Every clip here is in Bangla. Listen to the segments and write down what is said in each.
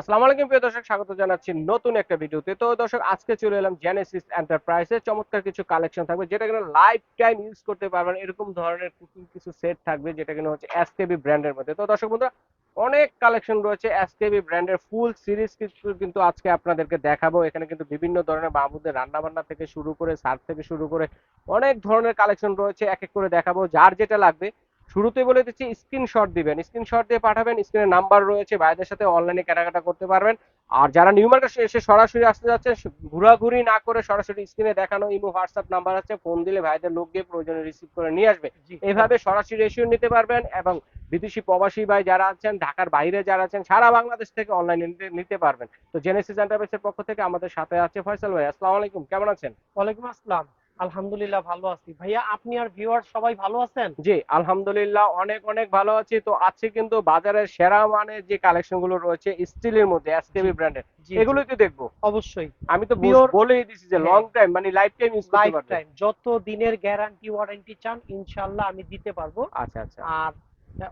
আসসালামু আলাইকুম, প্রিয় দর্শক, স্বাগত জানাচ্ছি নতুন একটা ভিডিওতে। তো দর্শক, আজকে চলে এলাম জেনেসিস এন্টারপ্রাইজে চমৎকার কিছু কালেকশন থাকবে, যেটা কিনা লাইফ টাইম ইউজ করতে পারবেন। এরকম ধরনের কুকিং কিছু সেট থাকবে, যেটা কিনা হচ্ছে এসকেবি ব্র্যান্ডের মধ্যে। তো দর্শক বন্ধুরা, অনেক কালেকশন রয়েছে এসকেবি ব্র্যান্ডের ফুল সিরিজ কিছু কিন্তু আজকে আপনাদেরকে দেখাবো। এখানে কিন্তু বিভিন্ন ধরনের বাবুদের রান্না বান্না থেকে শুরু করে সার্ভ থেকে শুরু করে অনেক ধরনের কালেকশন রয়েছে। এক এক করে দেখাবো, যার যেটা লাগবে। শুরুতে বলে দিচ্ছি স্ক্রিনশট দিবেন। স্ক্রিনশট দিয়ে পাঠাবেন স্ক্রিনে নাম্বার রয়েছে ভাইদের সাথে অনলাইনে কেনাকাটা করতে পারবেন। আর যারা নিউ মার্কেট এসে সরাসরি আসতে যাচ্ছেন ঘোরাঘুরি না করে সরাসরি স্ক্রিনে দেখানো ইমো হোয়াটসঅ্যাপ নাম্বার আছে ফোন দিলে ভাইদের লোক গিয়ে প্রয়োজনে রিসিভ করে নিয়ে আসবে। এইভাবে সরাসরি এসেও নিতে পারবেন এবং বিদেশি প্রবাসী ভাই যারা আছেন ঢাকার বাইরে যারা আছেন সারা বাংলাদেশ থেকে অনলাইনে নিতে পারবেন। তো জেনেসিস এন্টারপ্রাইজের পক্ষ থেকে আমাদের সাথে আছে ফয়সাল ভাই। আসসালামু আলাইকুম কেমন আছেন? ওয়ালাইকুম আসসালাম। আলহামদুলিল্লাহ ভালো আছি। ভাইয়া আপনি আর ভিউয়ার সবাই ভালো আছেন? জি আলহামদুলিল্লাহ অনেক অনেক ভালো আছি। তো আজকে কিন্তু বাজারের সেরা মানের যে কালেকশনগুলো রয়েছে স্টিলের মধ্যে এসকেবি ব্র্যান্ডের এগুলোই জি, তো দেখব। অবশ্যই। আমি তো বলেই দিছি যে হ্যাঁ। লং টাইম মানে লাইফ টাইম ইউজ করতে লাইফ পারবেন টাইম যত দিনের গ্যারান্টি ওয়ারেন্টি চান ইনশাআল্লাহ আমি দিতে পারব। আচ্ছা আচ্ছা। আর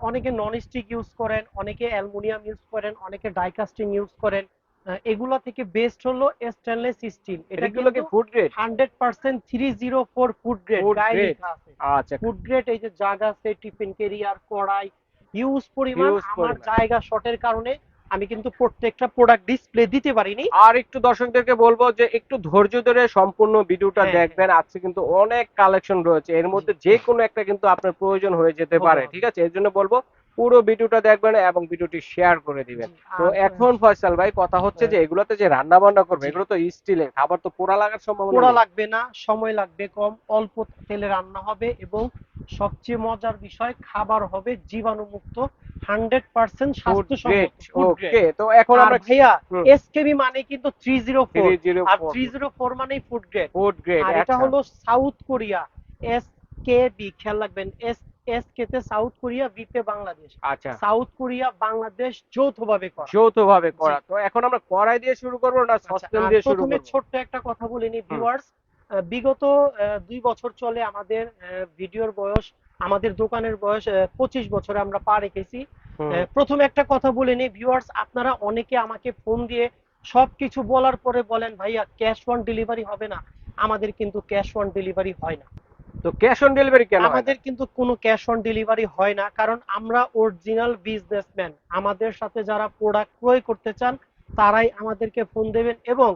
অনেকে নন স্টিক ইউজ করেন অনেকে অ্যালুমিনিয়াম ইউজ করেন অনেকে ডাইকাস্টিং ইউজ করেন। এগুলা থেকে বেস্ট হলো স্টেনলেস স্টিল এটা কি food grade hundred percent three zero four food grade আচ্ছা। ফুড গ্রেড এই যে জায়গা আছে টিফিন ক্যারিয়ার কড়াই হিউজ পরিমাণ। আমার জায়গা শর্টের কারণে আমি কিন্তু প্রত্যেকটা প্রোডাক্ট ডিসপ্লে দিতে পারিনি। আর একটু দর্শকদেরকে বলব যে একটু ধৈর্য ধরে সম্পূর্ণ ভিডিওটা হ্যাঁ, দেখবেন। আজকে কিন্তু অনেক কালেকশন রয়েছে। এর মধ্যে যে কোনো একটা কিন্তু আপনার প্রয়োজন হয়ে যেতে পারে ঠিক আছে? এর জন্য বলব পুরো ভিডিওটা দেখবেন এবং ভিডিওটি শেয়ার করে দিবেন। তো এখন ফয়সাল ভাই কথা হচ্ছে যে এগুলোতে যে রান্না বান্না করবে এগুলো তো স্টিলের খাবার তো পোড়া লাগার সম্ভাবনা পোড়া লাগবে না সময় লাগবে কম অল্প তেলে রান্না হবে এবং সবচেয়ে মজার বিষয় খাবার হবে জীবাণুমুক্ত হান্ড্রেড পার্সেন্ট স্বাস্থ্যসম্মত grade। তো এখন আমরা ভাইয়া এসকেবি মানে কিন্তু থ্রি জিরো ফোর আর 304 থ্রি জিরো ফোর মানেই ফুড গ্রেড ফুড গ্রেড আর এটা হলো south Korea S K B খেয়াল রাখবেন এস এস কে তে সাউথ কোরিয়া বি তে বাংলাদেশ আচ্ছা। সাউথ কোরিয়া বাংলাদেশ যৌথভাবে করা। যৌথভাবে করা। তো এখন আমরা কড়াই দিয়ে শুরু করব না আচ্ছা, সসপ্যান দিয়ে শুরু করব? প্রথমে ছোট্ট একটা কথা বলে নি ভিউয়ার্স বিগত দুই বছর চলে আমাদের ভিডিওর বয়স আমাদের দোকানের বয়স পঁচিশ বছরে আমরা পা রেখেছি। প্রথমে একটা কথা বলে নি ভিউয়ার্স আপনারা অনেকে আমাকে ফোন দিয়ে সবকিছু বলার পরে বলেন ভাইয়া ক্যাশ অন ডেলিভারি হবে না। আমাদের কিন্তু ক্যাশ অন ডেলিভারি হয় না। তো ক্যাশ অন ডেলিভারি কেন আমাদের কিন্তু কোনো ক্যাশ অন ডেলিভারি হয় না কারণ আমরা অরিজিনাল বিজনেসম্যান আমাদের সাথে যারা প্রোডাক্ট ক্রয় করতে চান তারাই আমাদেরকে ফোন দেবেন এবং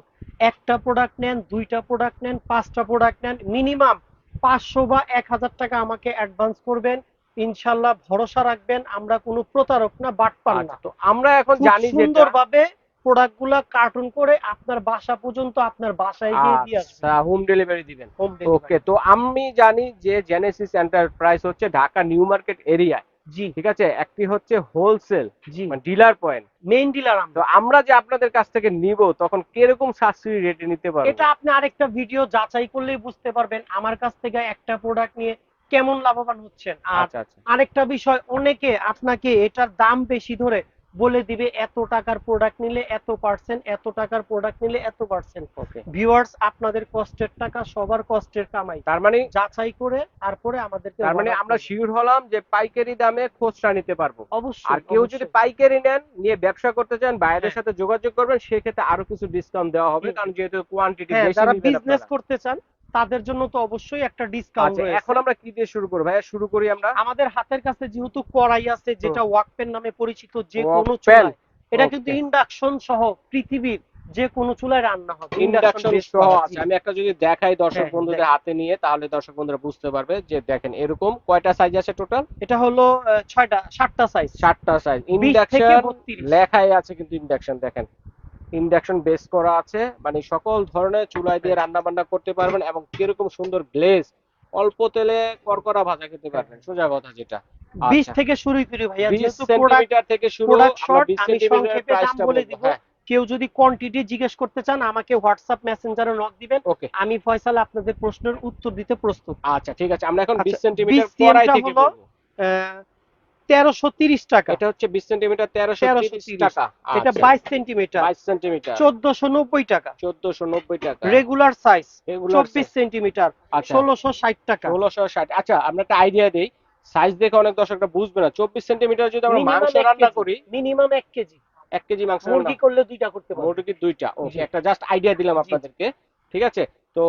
একটা প্রোডাক্ট নেন দুইটা প্রোডাক্ট নেন পাঁচটা প্রোডাক্ট নেন মিনিমাম পাঁচশো বা এক হাজার টাকা আমাকে অ্যাডভান্স করবেন। ইনশাল্লাহ ভরসা রাখবেন আমরা কোনো প্রতারক না বাটপার না। আচ্ছা, তো আমরা এখন জানি সুন্দরভাবে প্রোডাক্টগুলা কার্টুন করে আপনার বাসা পর্যন্ত আপনার বাসায় গিয়ে দিয়ে আচ্ছা হোম ডেলিভারি দিবেন। হোম ওকে তো আমি জানি যে জেনেসিস এন্টারপ্রাইজ হচ্ছে ঢাকা নিউ মার্কেট এরিয়া জি। ঠিক আছে? একটি হচ্ছে হোলসেল জি। ডিলার পয়েন্ট মেইন ডিলার তো আমরা। আমরা যে আপনাদের কাছ থেকে নিব তখন কীরকম সাশ্রয়ী রেটে নিতে পারব? এটা আপনি আরেকটা ভিডিও যাচাই করলেই বুঝতে পারবেন আমার কাছ থেকে একটা প্রোডাক্ট নিয়ে কেমন লাভবান হচ্ছেন। আর আচ্ছা আচ্ছা। আরেকটা বিষয় অনেকে আপনাকে এটার দাম বেশি ধরে বলে দিবে এত টাকার প্রোডাক্ট নিলে এত পার্সেন্ট এত টাকার প্রোডাক্ট নিলে এত পার্সেন্ট ভিউয়ার্স আপনাদের কষ্টের টাকা সবার কষ্টের কামাই তার মানে যাচাই করে তারপরে আমাদেরকে তার মানে আমরা। শিওর হলাম যে পাইকারি দামে খুচরা নিতে পারব অবশ্যই আর কেউ যদি। পাইকারি নেন নিয়ে ব্যবসা করতে চান বাইরের হ্যাঁ। সাথে যোগাযোগ করবেন সেক্ষেত্রে আরও কিছু ডিসকাউন্ট দেওয়া হবে কারণ যেহেতু কোয়ান্টিটি হ্যাঁ বেশি যারা বিজনেস করতে চান তাদের জন্য তো অবশ্যই একটা ডিসকাউন্ট আচ্ছা এখন আমরা কি দিয়ে শুরু করব? ভাইয়া শুরু করি আমরা? আমাদের হাতের কাছে যেহেতু কড়াই আছে যেটা ওয়াকপেন নামে পরিচিত যে কোনো চুলায় এটা কিন্তু ইন্ডাকশন সহ পৃথিবীর যে কোনো চুলায় রান্না হবে। ইন্ডাকশন সহ আছে। আমি একটা যদি দেখাই দর্শক হ্যাঁ, বন্ধুদের হাতে নিয়ে তাহলে দর্শক বন্ধুরা বুঝতে পারবে যে দেখেন এরকম কয়টা সাইজ আছে টোটাল এটা হলো আহ, ছয়টা সাতটা সাইজ চারটা সাইজ ইন্ডাকশন 32 লেখাই আছে কিন্তু ইন্ডাকশন দেখেন। ইন্ডাকশন বেস করা আছে। মানে সকল ধরনের চুলায় দিয়ে রান্না বান্না করতে পারবেন এবং কীরকম সুন্দর গ্লেজ অল্প তেলে করকরা ভাজা খেতে পারবেন সোজা কথা যেটা। বিশ আচ্ছা। থেকে শুরু করি ভাইয়া যেহেতু প্রোডাক্ট থেকে শুরু আমরা 20 আমি সেন্টিমিটার সংক্ষেপে দাম প্রাইসটা বলে দিব। হ্যাঁ। কেউ যদি কোয়ান্টিটি জিজ্ঞেস করতে চান আমাকে হোয়াটসঅ্যাপ মেসেঞ্জারে নক দিবেন। আমি ফয়সাল আপনাদের প্রশ্নের উত্তর দিতে প্রস্তুত। আচ্ছা ঠিক আছে। আমরা এখন আচ্ছা, 20 সেন্টিমিটার 20 কড়াই থেকে বলব। তেরোশো তিরিশ টাকা। এটা হচ্ছে 20 সেন্টিমিটার 1330 1330 টাকা। এটা আচ্ছা, বাইশ সেন্টিমিটার। 22 সেন্টিমিটার। চোদ্দশো নব্বই টাকা। 1490 টাকা। রেগুলার সাইজ চব্বিশ সেন্টিমিটার। আচ্ছা। ষোলোশো ষাট টাকা। 1660 আচ্ছা আমরা একটা আইডিয়া দেই। সাইজ দেখে অনেক দর্শকরা বুঝবে না। 24 সেন্টিমিটার যদি আমরা মাংস রান্না করি মিনিমাম এক কেজি। এক কেজি মাংস মুরগি করলে দুইটা করতে মুরগি দুইটা। ওকে একটা জাস্ট আইডিয়া দিলাম। আপনাদেরকে। ঠিক আছে? তো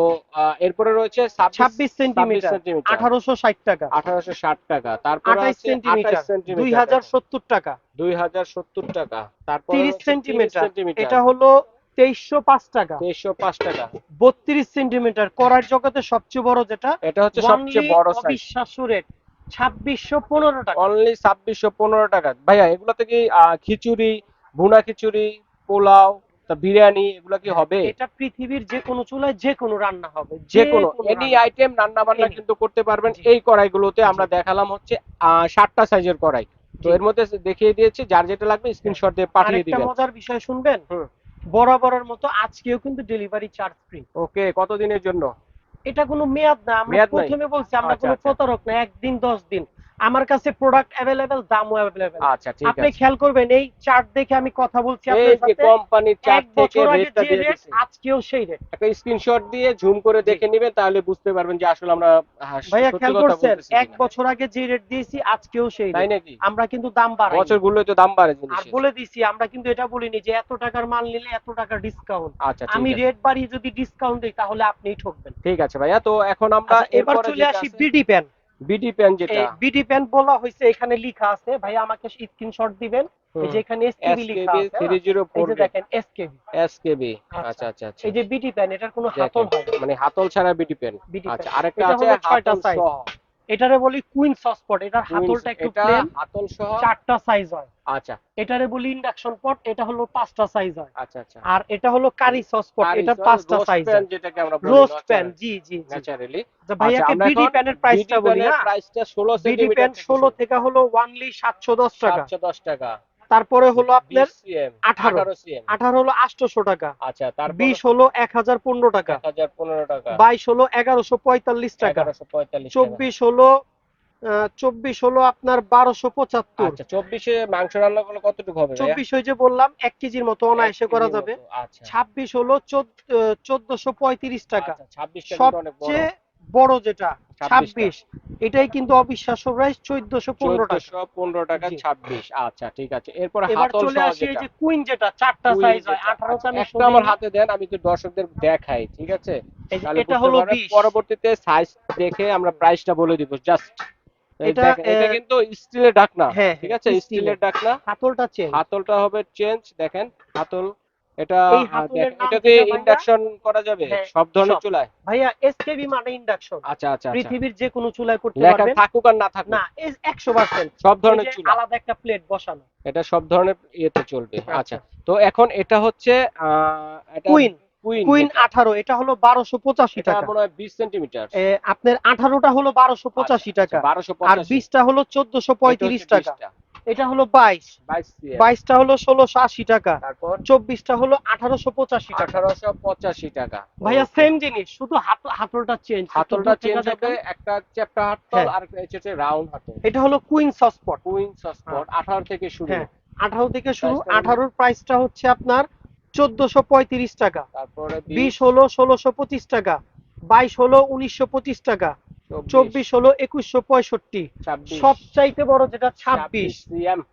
এরপরে রয়েছে ছাব্বিশ সেন্টিমিটার। আঠারোশো ষাট টাকা। আঠারোশো ষাট টাকা। তারপর আঠাইশ সেন্টিমিটার 28 সেন্টিমিটার। দুই হাজার সত্তর টাকা। দুই হাজার সত্তর টাকা। তারপর তিরিশ সেন্টিমিটার। এটা হলো তেইশশো পাঁচ টাকা। তেইশশো পাঁচ টাকা। বত্রিশ সেন্টিমিটার। করার জগতে সবচেয়ে বড় যেটা এটা হচ্ছে সবচেয়ে বড় সাইজ অবিশ্বাস্য রেট ছাব্বিশশো পনেরো টাকা। অনলি ছাব্বিশশো পনেরো টাকা। ভাইয়া এগুলোতে কি খিচুড়ি ভুনা খিচুড়ি পোলাও তা বিরিয়ানি এগুলো কি হবে? এটা পৃথিবীর যে কোনো চুলায় যে কোনো রান্না হবে যে কোনো এনি। আইটেম রান্না বান্না কিন্তু করতে পারবেন। এই কড়াইগুলোতে আমরা দেখালাম হচ্ছে ষাটটা সাইজের কড়াই। তো এর মধ্যে দেখিয়ে দিয়েছি যার যেটা লাগবে স্ক্রিনশট দিয়ে পাঠিয়ে দিবেন। মজার বিষয় শুনবেন। বরাবরের মতো আজকেও কিন্তু ডেলিভারি চার্জ ফ্রি ওকে কতদিনের জন্য? এটা কোনো মেয়াদ না আমরা প্রথমে বলছি আমরা আচ্ছা, কোনো আচ্ছা। প্রতারক না একদিন দশ দিন। আমার কাছে প্রোডাক্ট অ্যাভেলেবেল দামও অ্যাভেলেবেল আচ্ছা ঠিক আপনি খেয়াল করবেন এই চার্ট দেখে আমি কথা বলছি এই আপনার যে সাথে। কোম্পানির চার্ট থেকে রেটটা দিয়ে রেট আজকেও সেই রেট একটা স্ক্রিনশট দিয়ে জুম করে দেখে নেবেন তাহলে বুঝতে পারবেন যে আসলে আমরা ভাইয়া খেয়াল করছেন এক বছর আগে যে রেট দিয়েছি আজকেও সেই তাই নাকি? আমরা কিন্তু দাম বাড়াই বছর গুলোই তো দাম বাড়ে জিনিস আর বলে দিছি আমরা কিন্তু এটা বলিনি যে এত টাকার মাল নিলে এত টাকা ডিসকাউন্ট আচ্ছা আমি রেট বাড়িয়ে যদি ডিসকাউন্ট দিই তাহলে আপনিই ঠকবেন। ঠিক আছে ভাইয়া তো এখন আমরা আচ্ছা, এবার চলে আসি বিডি প্যান বিডি পেন যেটা। বিডি প্যান বলা হয়েছে এখানে লেখা আছে। ভাই আমাকে স্ক্রিনশট দিবেন। এই যে এখানে এসকেবি লেখা আছে হ্যাঁ? এই যে দেখেন এসকেবি এসকেবি আচ্ছা। আচ্ছা আচ্ছা আচ্ছা। এই যে বিডি প্যান এটার কোনো হাতল হয় মানে হাতল ছাড়া বিডি পেন বিডি আচ্ছা প্যান। আরেকটা আছে হাতল সহ। এটারে বলি কুইন সসপট এটার হাতলটা একটু এটা প্লেন হাতল সহ? চারটা সাইজ হয়। আচ্ছা। এটারে বলি ইন্ডাকশন পট এটা হলো পাঁচটা সাইজ হয়। আচ্ছা আচ্ছা। আর এটা হলো কারি সসপট এটা পাঁচটা সাইজ প্যান যেটাকে আমরা বলি রোস্ট প্যান জি জি ন্যাচারালি আচ্ছা, ভাইয়াকে বিডি প্যানের প্রাইসটা বলি হ্যাঁ? প্রাইসটা 16 সেমি বিডি প্যান ষোলো থেকে হলো ওয়ানলি সাতশো দশ টাকা। 710 টাকা। তারপরে হলো আপনার 20 cm 18 18 cm আঠারো হলো আটশোশো টাকা। আচ্ছা তারপর বিশ হলো এক হাজার পনেরো টাকা। টাকা। বাইশ হলো এগারোশো পঁয়তাল্লিশ টাকা। চব্বিশ হলো আহ, চব্বিশ হলো আপনার বারোশো পঁচাত্তর। আচ্ছা 24 মাংস রান্না করলে কতটুকু হবে চব্বিশ ওই যে বললাম এক কেজির মতো অনায়াসে করা যাবে। আচ্ছা। ছাব্বিশ হলো চোদ্দশো পঁয়ত্রিশ টাকা। আচ্ছা 26 টা কিন্তু অনেক বড়। সবচেয়ে বড় যেটা 26 ছাব্বিশ এটাই কিন্তু অবিশ্বাস্য প্রাইস চোদ্দশো পনেরো টাকা। 1415 টাকা জি। 26 আচ্ছা ঠিক আছে। এরপর হাতল চলে সহ আসি এই যে কুইন যেটা চারটা সাইজ হয় আচ্ছা, আমি একটা আমার হাতে দেন আমি তো দর্শকদের দেখাই ঠিক আছে? এটা হলো পরবর্তীতে সাইজ দেখে আমরা প্রাইসটা বলে দিব জাস্ট এটা, এটা কিন্তু স্টিলের হ্যাঁ, ঠিক আছে? স্টিলের। হাতলটা চেঞ্জ হাতলটা হবে চেঞ্জ দেখেন হাতল এটা এই আহ, হাতলের দেখেন, নাম এটা কি যেটা ভাইয়া? ইন্ডাকশন করা যাবে হ্যাঁ, সব ধরনের চুলায়? ভাইয়া এসকেবি মানে ইন্ডাকশন আচ্ছা আচ্ছা আচ্ছা। পৃথিবীর যে কোনো চুলায় করতে পারবেন। থাকুক আর না থাকুক। না একশো পার্সেন্ট সব ধরনের চুলা। আলাদা একটা প্লেট বসানো। এটা সব ধরনের ইয়েতে চলবে। আচ্ছা। আচ্ছা তো এখন এটা হচ্ছে এটা কুইন কুইন কুইন যেটা। আঠারো এটা হলো বারোশো পঁচাশি এটা টাকা। মনে হয় 20 সেন্টিমিটার। আপনার আঠারোটা হলো বারোশো পঁচাশি টাকা। বারোশো আর বিশটা হলো চোদ্দশো পঁয়ত্রিশ টাকা। এটা হলো বাইশ। বাইশ বাইশটা হলো ষোলোশো আশি টাকা। তারপর? চব্বিশটা হলো আঠারোশো পঁচাশি টাকা। আঠারোশো পঁচাশি টাকা। ভাইয়া. সেম জিনিস শুধু হাতলটা চেঞ্জ হাতলটা চেঞ্জ হবে একটা চ্যাপ্টা হাতল হ্যাঁ। আর হচ্ছে রাউন্ড হাতল। এটা হলো কুইন সসপট কুইন সসপট আঠারো থেকে শুরু। হ্যাঁ। আঠারো থেকে শুরু আঠারোর প্রাইসটা হচ্ছে আপনার চোদ্দশো পঁয়ত্রিশ টাকা। তারপরে বিশ। হলো ষোলোশো পঁচিশ টাকা। বাইশ হলো উনিশশো পঁচিশ টাকা। চব্বিশ। হলো একুশশো পঁয়ষট্টি। সবচাইতে বড় যেটা ছাব্বিশ।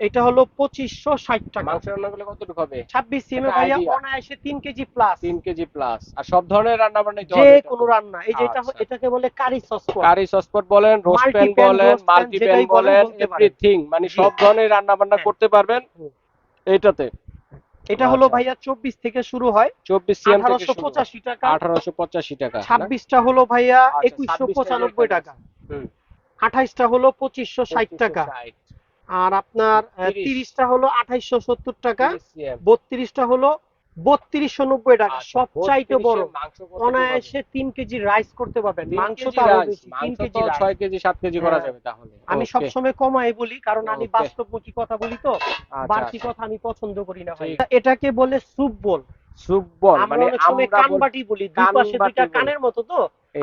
এটা হলো পঁচিশশো ষাট টাকা। মাংস রান্না করলে কতটুকু হবে? ছাব্বিশ সিএম ভাইয়া অনায়াসে তিন কেজি প্লাস তিন কেজি প্লাস আর সব ধরনের রান্না বান্না যে কোনো রান্না। এই যে এটা আচ্ছা। এটাকে বলে কারি সস কারি সসপট বলেন রোস্ট প্যান বলেন roast মাল্টি প্যান বলেন এভরিথিং মানে সব ধরনের রান্না বান্না হ্যাঁ। করতে পারবেন হুম। এটা হলো আচ্ছা। ভাইয়া চব্বিশ থেকে শুরু হয়। চব্বিশ আঠারোশো পঁচাশি টাকা। আঠারোশো পঁচাশি টাকা ছাব্বিশটা হলো ভাইয়া আচ্ছা, একুশশো পঁচানব্বই টাকা। হুম। আঠাইশটা হলো পঁচিশশো ষাট টাকা। 2560 আর আপনার তিরিশটা হলো আঠাইশশো সত্তর টাকা। বত্রিশটা হলো বত্রিশশো নব্বই টাকা আচ্ছা, সবচাইতে বড়। অনায়াসে তিন কেজি রাইস করতে পারবেন মাংস তিন কেজি ছয় কেজি সাত কেজি করা হ্যাঁ। যাবে তাহলে। আমি সবসময় কমাই বলি কারণ আমি বাস্তব বাস্তবমুখী কথা বলি তো। আচ্ছা, বাড়তি আচ্ছা। কথা আমি পছন্দ করি না ভাই। এটাকে বলে স্যুপ বল। স্যুপ বল মানে আমরা কানবাটি বলি দুই পাশে দুইটা কানের মতো তো।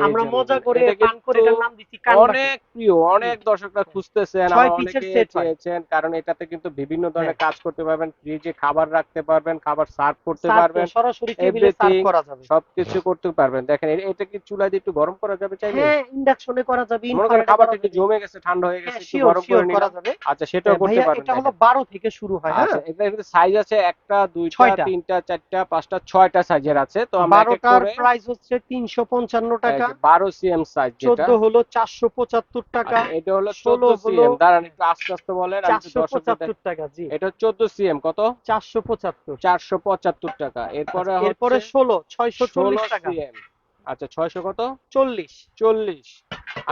আমরা মজা করে পান করে এটার নাম কানবাটি অনেক প্রিয় অনেক দর্শকরা খুঁজতেছেন অনেকে চেয়েছেন কারণ এটাতে কিন্তু বিভিন্ন ধরনের হ্যাঁ। কাজ করতে পারবেন ফ্রিজে খাবার রাখতে পারবেন খাবার সার্ভ করতে পারবেন সরাসরি টেবিলে সার্ভ করা যাবে। সবকিছু করতে পারবেন। দেখেন এটা কি চুলা দিয়ে একটু গরম করা যাবে চাইলে? হ্যাঁ ইন্ডাকশনে করা যাবে মনে করেন খাবারটা একটু জমে গেছে ঠান্ডা হয়ে গেছে হ্যাঁ একটু গরম করে শিওর করা যাবে। আচ্ছা সেটাও করতে পারবেন এটা হলো 12 থেকে শুরু হয় হ্যাঁ? আচ্ছা এটা সাইজ আছে একটা দুইটা তিনটা চারটা পাঁচটা ছয়টা সাইজের আছে তো আমরা এক এক 12টার প্রাইস হচ্ছে 355 টাকা। বারো সিএম সাইজ যেটা। 14 হলো 475 টাকা আচ্ছা, এটা হলো 16 চোদ্দ হলো সিএম দাঁড়ান একটু আস্তে আস্তে বলেন আমি একটু দর্শকদের দেখ- 475 টাকা জি। এটা চোদ্দ সিএম কত? 475 চারশো পঁচাত্তর টাকা। এরপরে এরপর এরপরে 16 ষোলো 640 টাকা। সিএম আচ্ছা ছয়শো কত? 40 চল্লিশ।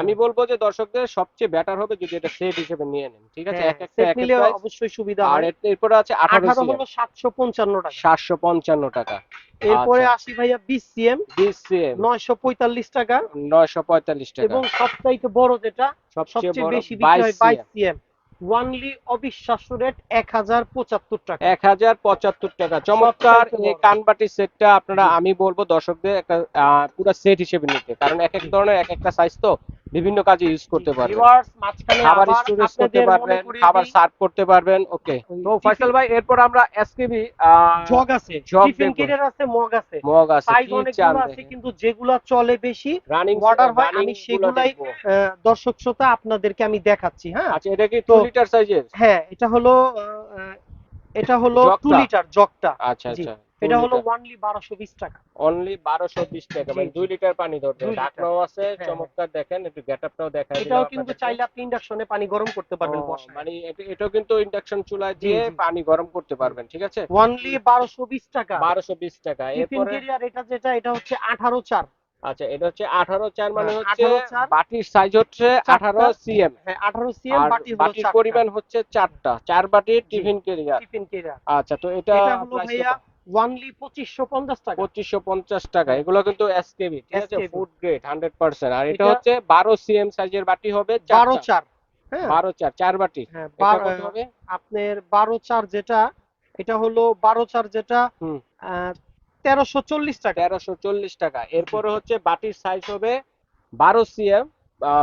আমি বলব যে দর্শকদের সবচেয়ে বেটার হবে যদি এটা সেট হিসেবে নিয়ে নেন ঠিক আছে? এক একটা এক নিলে অবশ্যই সুবিধা আর এরপরে আছে আঠারো 18 সিএম হলো 755 টাকা। সাতশো পঞ্চান্ন টাকা। এরপরে আচ্ছা। আসি ভাইয়া 20 সিএম বিশ সিএম 945 টাকা। নয়শো পঁয়তাল্লিশ টাকা। এবং সবচাইতে বড় যেটা সবচেয়ে বেশি বিক্রি হয় বাইশ 22 সিএম ওয়ানলি অবিশ্বাস্য রেট 1075 টাকা। এক হাজার পঁচাত্তর টাকা। চমৎকার এই। কানবাটি সেটটা আপনারা আমি বলব দর্শকদের একটা আহ, পুরো সেট হিসেবে নিতে। কারণ এক এক ধরনের এক একটা সাইজ তো। বিভিন্ন কাজে ইউজ করতে পারবেন। ভিউয়ার্স মাঝখানে খাবার আবার স্টোরেজ করতে পারবেন খাবার সার্ভ করতে পারবেন ওকে তো ফয়সাল ভাই এরপর আমরা এসকেবি জগ আছে। টিফিন। কেরিয়ার আছে মগ আছে। মগ আছে সাইজ কি চান অনেকগুলো আছে কিন্তু যেগুলো চলে বেশি রানিং order হয়, আমি সেগুলাই আহ, দর্শক শ্রোতা আপনাদেরকে আমি দেখাচ্ছি হ্যাঁ? আচ্ছা এটা কি 2 লিটার সাইজের হ্যাঁ এটা হলো এটা হলো জগটা? 2 লিটার জগটা। আচ্ছা আচ্ছা। এটা হলো ওয়ানলি 1220 টাকা। অনলি 1220 টাকা মানে 2 লিটার পানি ধরবে ঢাকনাও আছে হ্যাঁ, চমৎকার দেখেন একটু গেটআপটাও দেখাই দিলাম এটাও কিন্তু চাইলে আপনি ইন্ডাকশনে পানি গরম করতে পারবেন মানে এটাও কিন্তু ইন্ডাকশন চুলায় দিয়ে পানি গরম করতে পারবেন ঠিক আছে? ওয়ানলি 1220 টাকা। 1220 টাকা। এরপরে এটা যেটা এটা হচ্ছে 18 চার। আচ্ছা এটা হচ্ছে 18 চার মানে হ্যাঁ, হচ্ছে বাটির সাইজ হচ্ছে চারটা। 18 সিএম হ্যাঁ 18 সিএম বাটি বাটির। পরিমাণ হচ্ছে চারটা। চার বাটির টিফিন কেরিয়ার। Tiffin career. আচ্ছা তো এটা এটা হলো ভাইয়া ওয়ানলি 2550 টাকা। 2550 টাকা। এগুলো কিন্তু এসকেবি ঠিক আছে? ফুড গ্রেড 100% আর এটা হচ্ছে 12 সিএম সাইজের বাটি হবে 12 চারটা। চার হ্যাঁ। 12 চার চার বাটি। হ্যাঁ বারো- হবে? আপনার 12 চার যেটা এটা হলো 12 চার যেটা। আহ, 1340 টাকা। 1340 টাকা। এরপরে হচ্ছে বাটির সাইজ হবে 12 সিএম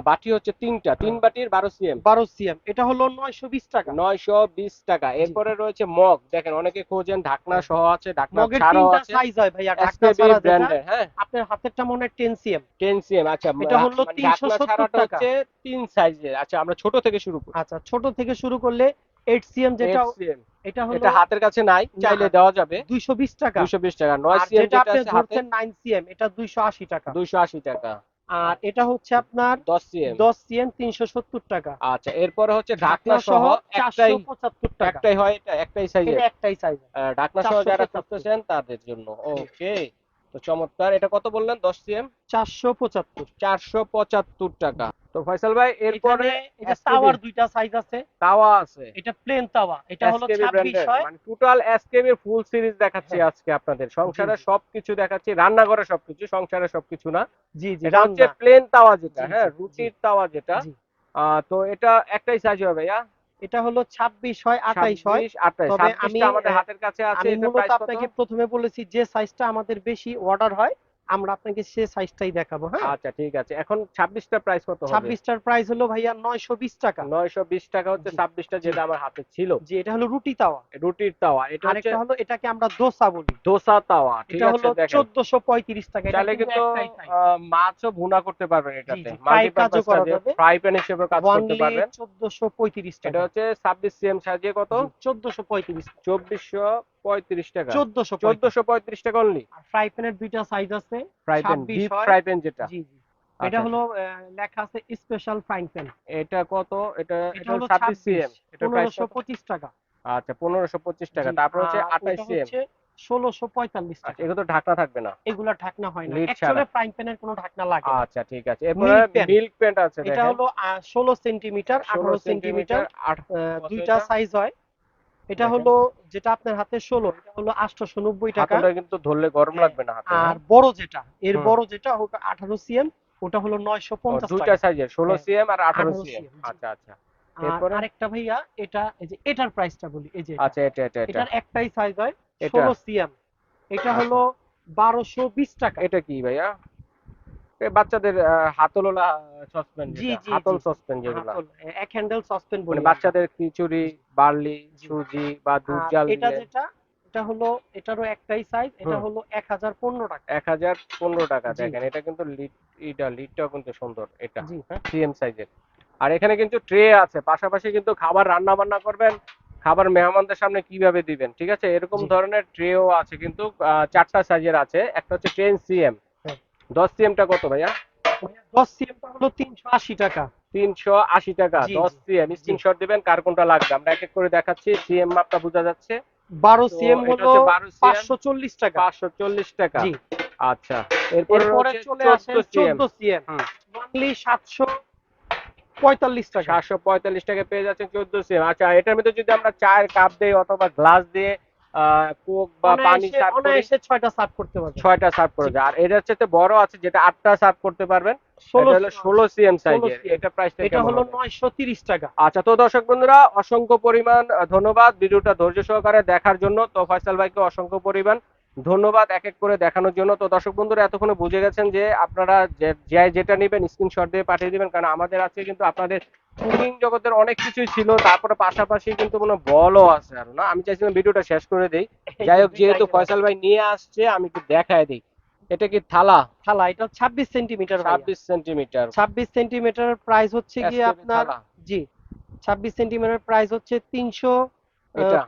বাটি হচ্ছে তিনটা তিন হ্যাঁ। বাটির 12 সিএম। 12 সিএম। এটা হলো 920 টাকা। 920 টাকা। এরপরে রয়েছে মগ। দেখেন অনেকে খোঁজেন ঢাকনা সহ আছে ঢাকনা ছাড়াও আছে। সাইজ হয় ভাইয়া ঢাকনা ছাড়া ব্র্যান্ডের হ্যাঁ। আপনার হাতেরটা মনে হয় 10 সিএম 10 সিএম আচ্ছা এটা হলো মানে ঢাকনা 370 টাকা। হচ্ছে তিন সাইজের আচ্ছা আমরা ছোট থেকে শুরু করি। আচ্ছা ছোট থেকে শুরু করলে 8 সিএম যেটা 8 এটা হলো এটা হাতের কাছে নাই চাইলে দেওয়া যাবে। 220 টাকা। 220 টাকা 9 সিএম যেটা আপনি আছে হাতে। ধরছেন 9 সিএম এটা 280 টাকা। 280 টাকা। আর এটা হচ্ছে আপনার 10 সিএম 10 সিএম 370 টাকা। আচ্ছা এরপরে হচ্ছে ঢাকনা সহ একটাই 475 টাকা। একটাই হয় এটা একটাই সাইজ এটা একটাই সাইজ ঢাকনা সহ যারা 475 খুঁজতেছেন তাদের জন্য। ওকে তো চমৎকার। এটা কত বললেন? 10 সিএম 475 475 টাকা। তো ফয়সাল ভাই এরপরে এটা তাওয়ার দুইটা সাইজ আছে। তাওয়া আছে। এটা প্লেন তাওয়া এটা হলো 26 হয়। মানে টোটাল এসকেবি এর ফুল সিরিজ দেখাচ্ছি হ্যাঁ। আজকে আপনাদের। সংসারে সবকিছু দেখাচ্ছি। রান্নাঘরে সবকিছু সংসারে সবকিছু না। জি জি এটা হচ্ছে প্লেন তাওয়া যেটা হ্যাঁ রুটির তাওয়া যেটা। তো এটা একটাই সাইজ হবে ভাইয়া? এটা হলো 26 হয় 28 হয়। 28 তবে আমি, আমাদের হাতের কাছে আছে এটা প্রাইস কত? আপনাকে প্রথমে বলেছি যে সাইজটা আমাদের বেশি অর্ডার হয়। আমরা আপনাকে সে সাইজটাই দেখাবো হ্যাঁ? আচ্ছা ঠিক আছে। এখন 26 টা প্রাইস কত হবে? 26 টার প্রাইস হলো ভাইয়া 920 টাকা। 920 টাকা হচ্ছে 26 টা যেটা আমার হাতে ছিল। জি এটা হলো রুটি তাওয়া। রুটির তাওয়া। এটা হচ্ছে আরেকটা হলো এটাকে আমরা দোসা বলি। দোসা তাওয়া ঠিক এটা আছে হলো দেখেন। 1435 টাকা। এটা কিন্তু কিন্তু একটাই size। আহ, মাছও ভুনা করতে পারবেন এটাতে। fry কাজও করা যাবে। ফ্রাই প্যান হিসেবে কাজ করতে পারবেন। 1435 টাকা এটা হচ্ছে 26 সিএম সাইজে কত? 1435 2435 টাকা। 1435 1435 টাকা অনলি ফ্রাই প্যানের দুইটা সাইজ আছে fry pan deep fry pan যেটা। জি আচ্ছা, এটা হলো লেখা আছে স্পেশাল ফ্রাইং প্যান এটা কত? এটা এটা এটা হলো 26 সিএম এটা প্রাইস 1525 টাকা। আচ্ছা 1525 টাকা। তারপর হচ্ছে 28 সিএম 1645 আচ্ছা টাকা। এগুলো তো ঢাকনা থাকবে না। এগুলা ঢাকনা হয় না। অ্যাকচুয়ালি। ফ্রাইং প্যানের কোনো ঢাকনা লাগে। আচ্ছা ঠিক আছে। এরপরে মিল্ক আছে এটা হলো আহ, 16 সেন্টিমিটার 18 সেন্টিমিটার আট দুইটা সাইজ হয়। এটা। হলো যেটা আপনার হাতে 16 এটা হলো 890 টাকা। কিন্তু ধরলে গরম হ্যাঁ, লাগবে না হাতে আর বড় যেটা এর। বড় যেটা ওটা 18 সিএম ওটা হলো ও, 950 দুইটা সাইজের 16 হ্যাঁ, সিএম আর 18 18 সিএম। আচ্ছা আচ্ছা। আর আরেকটা ভাইয়া এটা এই যে এটার প্রাইসটা বলি এই যে আচ্ছা এটা এটা এটা। এটার একটাই সাইজ হয় এটা? 16 সিএম। এটা আচ্ছা। হলো 1220 টাকা। এটা কি ভাইয়া? বাচ্চাদের হাতলওয়ালা সসপ্যান জি, জি, হাতল জি। সসপ্যান যেগুলো এক হ্যান্ডেল সসপেন বলি বাচ্চাদের খিচুড়ি বার্লি সুজি বা দুধ আর জাল এটা যেটা এটা হলো এটারও একটাই সাইজ এটা। হলো এক হাজার পনেরো টাকা এক হাজার পনেরো টাকা দেখেন এটা কিন্তু লিড এটা লিডটাও কিন্তু সুন্দর এটা। সিএম সাইজের আর এখানে কিন্তু ট্রে আছে পাশাপাশি কিন্তু খাবার রান্না বান্না করবেন খাবার মেহমানদের সামনে কীভাবে দিবেন ঠিক আছে এরকম। ধরনের ট্রেও আছে কিন্তু চারটা সাইজের আছে একটা হচ্ছে টেন সিএম হ্যাঁ। দশ সিএমটা কত ভাইয়া? দশ সিএমটা হলো তিনশো আশি টাকা। তিনশো আশি টাকা দশ। সিএম স্ক্রিনশট দিবেন কার কোনটা লাগবে? আমরা এক এক করে দেখাচ্ছি সিএম মাপটা বোঝা যাচ্ছে। বারো সিএম হলো পাঁচশো চল্লিশ টাকা। পাঁচশো চল্লিশ টাকা। জি। আচ্ছা এরপরে চলে আসে চোদ্দ সিএম। অনলি সাতশো পঁয়তাল্লিশ টাকা। সাতশো পঁয়তাল্লিশ টাকা পেয়ে যাচ্ছেন চোদ্দ সিএম আচ্ছা এটার মধ্যে যদি আমরা চায়ের কাপ দিই অথবা গ্লাস দিয়ে কোক বা পানি সার্ভ করি অনায়াসে ছয়টা সার্ভ করতে পারবে ছয়টা সার্ভ করে যায় আর এটার হচ্ছে বড় আছে যেটা আটটা সার্ভ করতে পারবেন। এটা সিএম সাইজের। এটা প্রাইসটা এটা হলো টাকা। আচ্ছা তো দর্শক বন্ধুরা অসংখ্য পরিমাণ ধন্যবাদ ভিডিওটা ধৈর্য সহকারে দেখার জন্য। তো ফয়সাল ভাইকে অসংখ্য পরিমাণ ধন্যবাদ এক এক করে দেখানোর জন্য। তো দর্শক বন্ধুরা এতক্ষণে বুঝে গেছেন যে আপনারা যেটা নেবেন স্ক্রিনশট দিয়ে পাঠিয়ে দিবেন কারণ আমাদের আজকে কিন্তু আপনাদের কুকিং জগতের অনেক কিছুই ছিল তারপরে পাশাপাশি কিন্তু কোনো বলও আছে আর না। আমি চাইছিলাম ভিডিওটা শেষ করে দেই। যাই হোক যেহেতু ফয়সাল ভাই নিয়ে আসছে আমি একটু দেখায় দিই। এটা কি থালা? থালা এটা ছাব্বিশ সেন্টিমিটার ছাব্বিশ সেন্টিমিটার। ছাব্বিশ সেন্টিমিটার প্রাইস হচ্ছে কি আপনার? জি ছাব্বিশ সেন্টিমিটার প্রাইস হচ্ছে তিনশো এটা?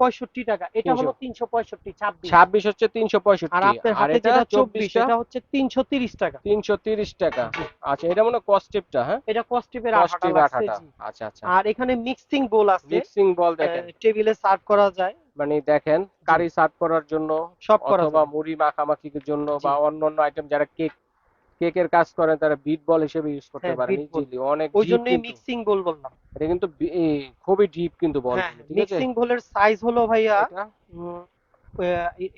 পঁয়ষট্টি টাকা। এটা 300 হলো তিনশো পঁয়ষট্টি ছাব্বিশ। ছাব্বিশ হচ্ছে তিনশো আর আপনার হাতে যেটা চব্বিশ এটা হচ্ছে তিনশো তিরিশ টাকা। তিনশো তিরিশ টাকা। আচ্ছা এটা মনে কস্টিপটা হ্যাঁ? এটা কস্টিপের কস্টিপ আঠাটা আচ্ছা আচ্ছা। আর এখানে মিক্সিং বোল আছে। মিক্সিং বল দেখেন। টেবিলে সার্ভ করা যায়। মানে দেখেন কারি সার্ভ করার জন্য সব করা অথবা মুড়ি মাখামাখির জন্য। বা অন্যান্য আইটেম যারা কেক কেকের কাজ করেন তারা বিট বল হিসেবে ইউজ করতে হ্যাঁ, পারেন ইজিলি অনেক ওই জন্যই মিক্সিং বোল বললাম। এটা কিন্তু খুবই ডিপ কিন্তু বল মিক্সিং বোলের সাইজ হলো ভাইয়া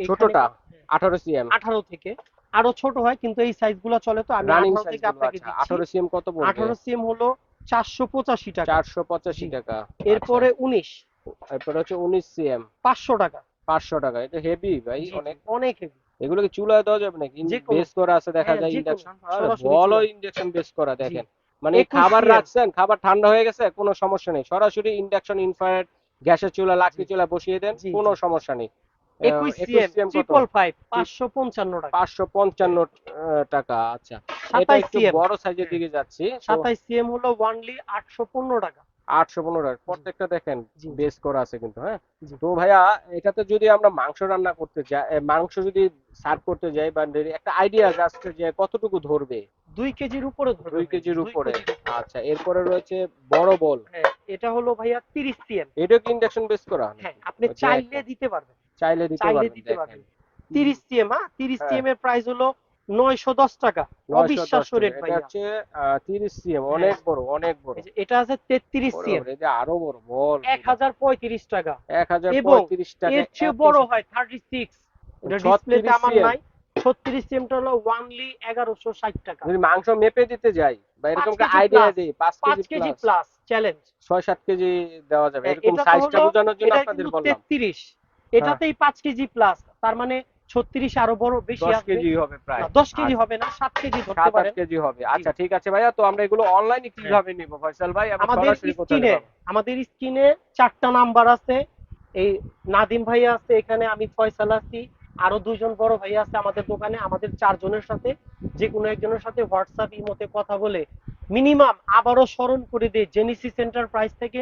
ছোটটা? আঠারো সিএম আঠারো থেকে। আরও ছোট হয় কিন্তু এই সাইজগুলো চলে তো আমি রানিং আঠারো সাইজ থেকে আপনাকে আচ্ছা দিচ্ছি। আঠারো সিএম কত পড়বে আঠারো সিএম হলো চারশো পঁচাশি টাকা। চারশো পঁচাশি জি। টাকা এরপরে উনিশ। আচ্ছা, এরপরে হচ্ছে উনিশ সিএম পাঁচশো টাকা। পাঁচশো টাকা এটা হেভি ভাই অনেক। অনেক heavy। এগুলো কি চুলায় দেওয়া যাবে নাকি। বেস করা আছে দেখা হ্যাঁ, যায় ইন্ডাকশন বলো ইন্ডাকশন বেস করা দেখেন। মানে খাবার রাখছেন খাবার ঠান্ডা হয়ে গেছে কোনো সমস্যা নেই। সরাসরি ইন্ডাকশন ইনফ্রারেড গ্যাসের চুলা লাকড়ি। চুলা বসিয়ে দেন কোনো সমস্যা নেই। টাকা। আচ্ছা। এটা একটু বড় সাইজের দিকে যাচ্ছি সাতাইশ সিএম হলো ওয়ানলি আটশো পনেরো টাকা। আটশো পনেরো প্রত্যেকটা দেখেন। বেস করা আছে কিন্তু হ্যাঁ? তো ভাইয়া এটাতে যদি আমরা মাংস রান্না করতে যাই মাংস যদি সার্ভ করতে যাই বা একটা আইডিয়া জাস্ট যে কতটুকু ধরবে? দুই কেজির উপরে দুই কেজির উপরে। আচ্ছা এরপরে রয়েছে বড় বল হ্যাঁ এটা হলো ভাইয়া তিরিশ সিএম এটা কি ইন্ডাকশন বেস করা? হ্যাঁ আপনি চাইলে দিতে পারবেন। চাইলে দিতে পারবেন তিরিশ সিএম হ্যাঁ তিরিশ হ্যাঁ। সিএম এর প্রাইস হলো নয়শো দশ টাকা। অবিশ্বাস্য। রেট এটা হচ্ছে তিরিশ সিএম অনেক বড় অনেক বড়। এটা আছে তেত্রিশ বড় সিএম বড়, এই যে আরও বড় বল এক হাজার পঁয়ত্রিশ টাকা। এক হাজার এবং পঁয়ত্রিশ টাকা এর চেয়ে বড় হয় থার্টি সিক্স এটা ডিসপ্লেতে আমার নাই। ছত্রিশ সিএমটা হলো ওয়ানলি এগারোশো ষাট টাকা। যদি মাংস মেপে দিতে যাই বা এরকম আইডিয়া দিই পাঁচ পাঁচ কেজি কেজি প্লাস চ্যালেঞ্জ ছয় সাত কেজি দেওয়া যাবে। হ্যাঁ, এরকম সাইজটা বোঝানোর জন্য আপনাদের বললাম। তেত্রিশ। এটাতেই পাঁচ কেজি প্লাস তার মানে ছত্রিশ আরও বড় বেশি কেজি হবে প্রায়। দশ কেজি আচ্ছা, হবে না সাত কেজি ধরতে পারেন। কেজি হবে। আচ্ছা ঠিক আছে ভাইয়া তো আমরা এগুলো অনলাইনে কীভাবে নিব? ফয়সাল ভাই আমাদের স্ক্রিনে আমাদের স্ক্রিনে চারটা নাম্বার আছে। এই নাদিম ভাইয়া আছে এখানে আমি ফয়সাল আছি। আরও দুইজন বড় ভাইয়া আছে আমাদের দোকানে আমাদের চারজনের সাথে। যে কোনো একজনের সাথে হোয়াটসঅ্যাপ ইমোতে কথা বলে মিনিমাম আবারও স্মরণ করে দিয়ে জেনিসি সেন্টার প্রাইস থেকে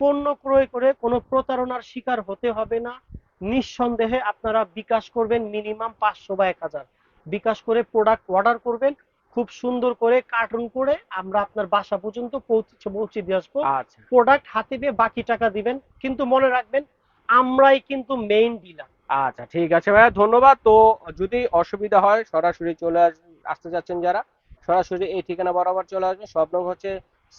পণ্য ক্রয় করে কোনো প্রতারণার শিকার হতে হবে না। নিঃসন্দেহে আপনারা বিকাশ করবেন মিনিমাম পাঁচশো বা এক হাজার। বিকাশ করে প্রোডাক্ট অর্ডার করবেন খুব সুন্দর করে কার্টুন করে আমরা আপনার বাসা পর্যন্ত পৌঁছে পৌঁছে দিয়ে আসব। আচ্ছা। প্রোডাক্ট হাতে পেয়ে বাকি টাকা দিবেন। কিন্তু মনে রাখবেন আমরাই কিন্তু মেইন ডিলার আচ্ছা ঠিক আছে ভাইয়া ধন্যবাদ। তো যদি অসুবিধা হয় সরাসরি চলে আস- আসতে যাচ্ছেন যারা সরাসরি এই ঠিকানা বরাবর চলে আসবেন। সব হচ্ছে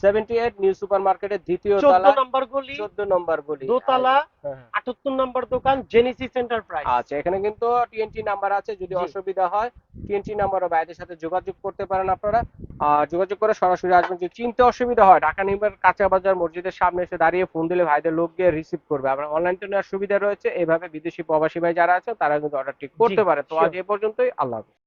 সেভেন্টি এইট নিউ সুপার মার্কেটের দ্বিতীয় তলা নম্বর গলি চোদ্দ নম্বর গলি দোতলা হ্যাঁ, হ্যাঁ। আটাত্তর নম্বর দোকান জেনিসিস এন্টারপ্রাইজ আচ্ছা এখানে কিন্তু টিএনটি নাম্বার আছে যদি অসুবিধা হয় টিএনটি নাম্বারও ভাইদের সাথে যোগাযোগ করতে পারেন আপনারা। আর যোগাযোগ করে সরাসরি আসবেন যদি চিনতে অসুবিধা হয় ঢাকা নিউমার কাঁচা বাজার মসজিদের সামনে এসে দাঁড়িয়ে ফোন দিলে ভাইদের লোক গিয়ে রিসিভ করবে। আবার অনলাইন তো নেওয়ার সুবিধা রয়েছে এভাবে বিদেশি প্রবাসী ভাই যারা আছে তারা কিন্তু অর্ডারটি করতে পারে। তো আজ. এ পর্যন্তই আল্লাহ হাফেজ।